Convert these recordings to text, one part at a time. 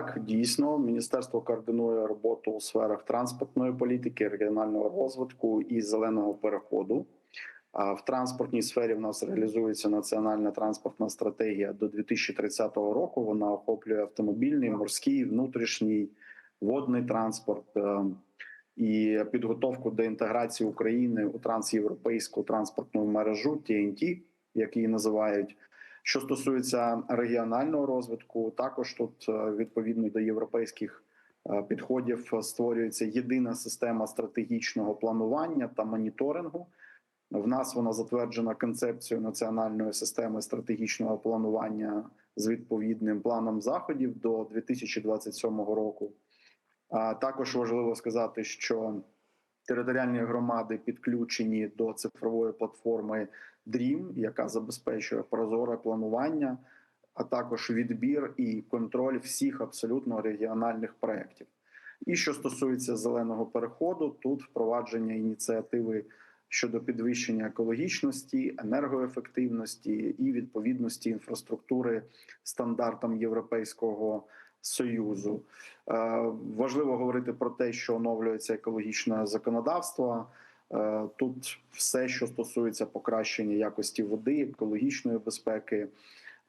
Так, дійсно, міністерство координує роботу у сферах транспортної політики, регіонального розвитку і зеленого переходу. А в транспортній сфері в нас реалізується національна транспортна стратегія до 2030 року. Вона охоплює автомобільний, морський, внутрішній, водний транспорт е, і підготовку до інтеграції України у трансєвропейську транспортну мережу TNT, як її називають. Що стосується регіонального розвитку, також тут е, відповідно до європейських е, підходів створюється єдина система стратегічного планування та моніторингу. В нас вона затверджена концепцією національної системи стратегічного планування з відповідним планом заходів до 2027 року. Також важливо сказати, що територіальні громади підключені до цифрової платформи DREAM, яка забезпечує прозоре планування, а також відбір і контроль всіх абсолютно регіональних проєктів. І що стосується зеленого переходу, тут впровадження ініціативи щодо підвищення екологічності, енергоефективності і відповідності інфраструктури стандартам Європейського союзу. Е, важливо говорити про те, що оновлюється екологічне законодавство. Е, Тут все, що стосується покращення якості води, екологічної безпеки.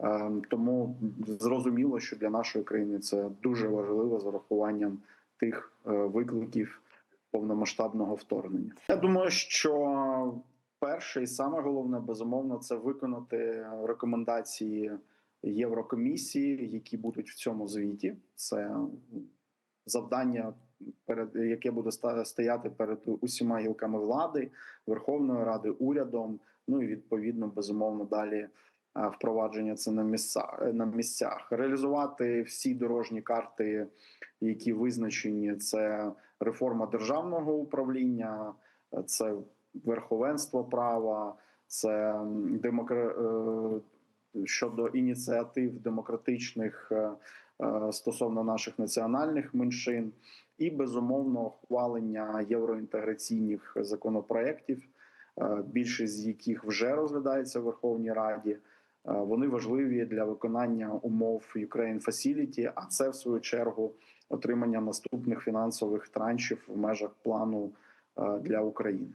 Е, Тому зрозуміло, що для нашої країни це дуже важливо з урахуванням тих викликів повномасштабного вторгнення. Я думаю, що перше і саме головне безумовно це виконати рекомендації Єврокомісії, які будуть в цьому звіті. Це завдання, перед яке буде стояти перед усіма гілками влади, Верховною Ради, урядом. Ну і відповідно безумовно далі е, впровадження це на місцях на місцях. Реалізувати всі дорожні карти, які визначені, це реформа державного управління, е, це верховенство права, це демокра... щодо ініціатив демократичних е, е, стосовно наших національних меншин, і безумовно ухвалення євроінтеграційних законопроєктів, е, більшість з яких вже розглядається в Верховній Раді. Вони важливі для виконання умов Ukraine Facility, а це в свою чергу отримання наступних фінансових траншів в межах плану для України.